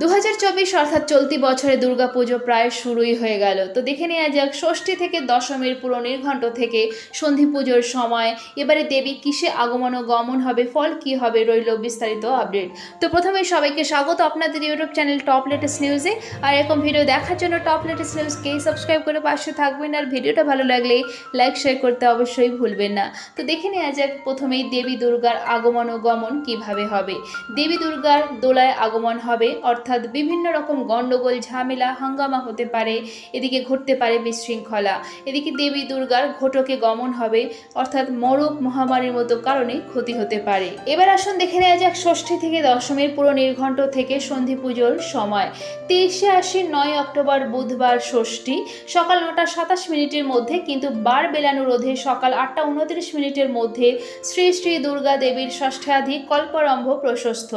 দু হাজার চব্বিশ অর্থাৎ চলতি বছরে দুর্গাপুজো প্রায় শুরুই হয়ে গেল। তো দেখে নেওয়া যাক, ষষ্ঠী থেকে দশমীর পুরো নির্ঘণ্ট থেকে সন্ধি পুজোর সময় এবারে দেবী কিসে আগমন ও গমন হবে, ফল কি হবে রইল বিস্তারিত আপডেট। তো প্রথমে সবাইকে স্বাগত আপনাদের ইউটিউব চ্যানেল টপ লেটেস্ট নিউজে। আর এরকম ভিডিও দেখার জন্য টপ লেটেস্ট নিউজকে সাবস্ক্রাইব করে পাশে থাকবেন। আর ভিডিওটা ভালো লাগলে লাইক, শেয়ার করতে অবশ্যই ভুলবেন না। তো দেখে নেওয়া যাক, প্রথমেই দেবী দুর্গার আগমন ও গমন কীভাবে হবে। দেবী দুর্গার দোলায় আগমন হবে, অর্থাৎ বিভিন্ন রকম গণ্ডগোল ঝামেলা, হাঙ্গামা হতে পারে, এদিকে ঘটতে পারে বিশৃঙ্খলা। এদিকে দেবী দুর্গার ঘটকে গমন হবে, অর্থাৎ মরক মহামারীর মতো কারণে ক্ষতি হতে পারে। এবার আসুন দেখে নেওয়া যাক ষষ্ঠী থেকে দশমীর পুরো নির্ঘণ্ট থেকে সন্ধি পুজোর সময়। তেইশে আশ্বিন নয় অক্টোবর বুধবার ষষ্ঠী। সকাল নটা সাতাশ মিনিটের মধ্যে কিন্তু বার বেলানো রোধে সকাল আটটা উনত্রিশ মিনিটের মধ্যে শ্রী শ্রী দুর্গা দেবীর ষষ্ঠাধিক কল্পরম্ভ প্রশস্ত।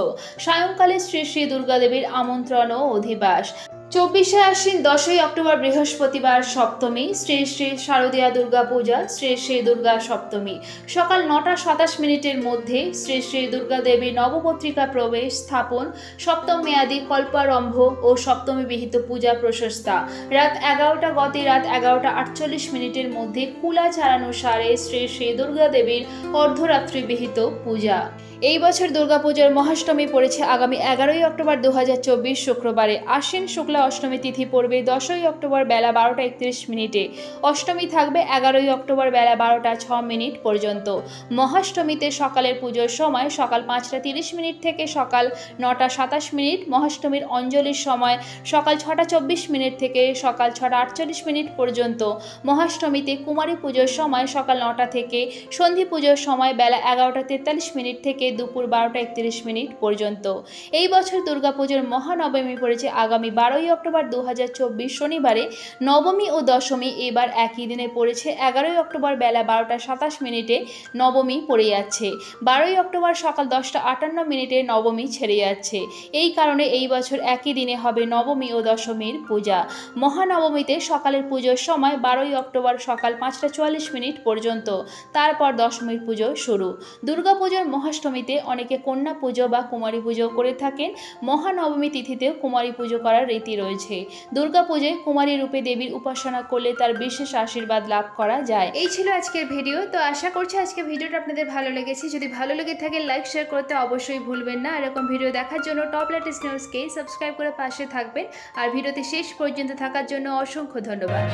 সায়ংকালে শ্রী শ্রী দুর্গা দেবীর আমন্ত্রণ ও অধিবাস। চব্বিশে আশ্বিন, দশই অক্টোবর বৃহস্পতিবার সপ্তমী। শ্রী শ্রী শারদীয়া দুর্গা পূজা, শ্রী শ্রী দুর্গা সপ্তমী। সকাল নটা সাতাশ মিনিটের মধ্যে শ্রী শ্রী দুর্গা দেবীর নবপত্রিকা প্রবেশ স্থাপন, সপ্তম মেয়াদী কল্পারম্ভ ও সপ্তমী বিহিত পূজা প্রশস্তা। রাত এগারোটা গতি রাত এগারোটা আটচল্লিশ মিনিটের মধ্যে কুলা চারানুসারে শ্রী শ্রী দুর্গা দেবীর অর্ধরাত্রি বিহিত পূজা। এই বছর দুর্গাপূজার মহাষ্টমী পড়েছে আগামী এগারোই অক্টোবর দু হাজার চব্বিশ শুক্রবারে। আশ্বিন শুক্লা অষ্টমী তিথি পড়বে। দশই অক্টোবর বেলা বারোটা একত্রিশ মিনিটে। অষ্টমী থাকবে এগারোই অক্টোবর বেলা বারোটা ছ মিনিট পর্যন্ত। মহাষ্টমীতে সকালের পুজোর সময় সকাল পাঁচটা তিরিশ মিনিট থেকে সকাল নটা সাতাশ মিনিট, মহাষ্টমীর অঞ্জলির সময় সকাল ছটা চব্বিশ মিনিট থেকে সকাল ছটা আটচল্লিশ মিনিট পর্যন্ত। মহাষ্টমীতে কুমারী পুজোর সময় সকাল নটা থেকে সন্ধি পুজোর সময় বেলা এগারোটা তেতাল্লিশ মিনিট থেকে দুপুর বারোটা একত্রিশ মিনিট পর্যন্ত। এই বছর দুর্গাপুজোর মহানবমী পড়েছে আগামী বারোই অক্টোবর দু হাজার চব্বিশ শনিবারে নবমী ও দশমী এবার একই দিনে পড়েছে। এগারোই অক্টোবর বেলা বারোটা সাতাশ মিনিটে নবমী পড়ে যাচ্ছে। বারোই অক্টোবর সকাল দশটা আটান্ন মিনিটে নবমী ছেড়ে যাচ্ছে। এই কারণে এই বছর একই দিনে হবে নবমী ও দশমীর পূজা। মহানবমীতে সকালের পুজোর সময় বারোই অক্টোবর সকাল পাঁচটা চুয়াল্লিশ মিনিট পর্যন্ত। তারপর দশমীর পুজো শুরু। দুর্গাপুজোর মহাষ্টমীতে অনেকে কন্যা পুজো বা কুমারী পুজো করে থাকেন। মহানবমী তিথিতেও কুমারী পুজো করার রীতি রয়েছে। দুর্গা দুর্গাপুজোয় কুমারী রূপে দেবীর উপাসনা করলে তার বিশেষ আশীর্বাদ লাভ করা যায়। এই ছিল আজকের ভিডিও। তো আশা করছি আজকে ভিডিওটা আপনাদের ভালো লেগেছে। যদি ভালো লেগে থাকে লাইক শেয়ার করতে অবশ্যই ভুলবেন না। এরকম ভিডিও দেখার জন্য টপ লেটেস্ট নিউজকে সাবস্ক্রাইব করে পাশে থাকবেন। আর ভিডিওতে শেষ পর্যন্ত থাকার জন্য অসংখ্য ধন্যবাদ।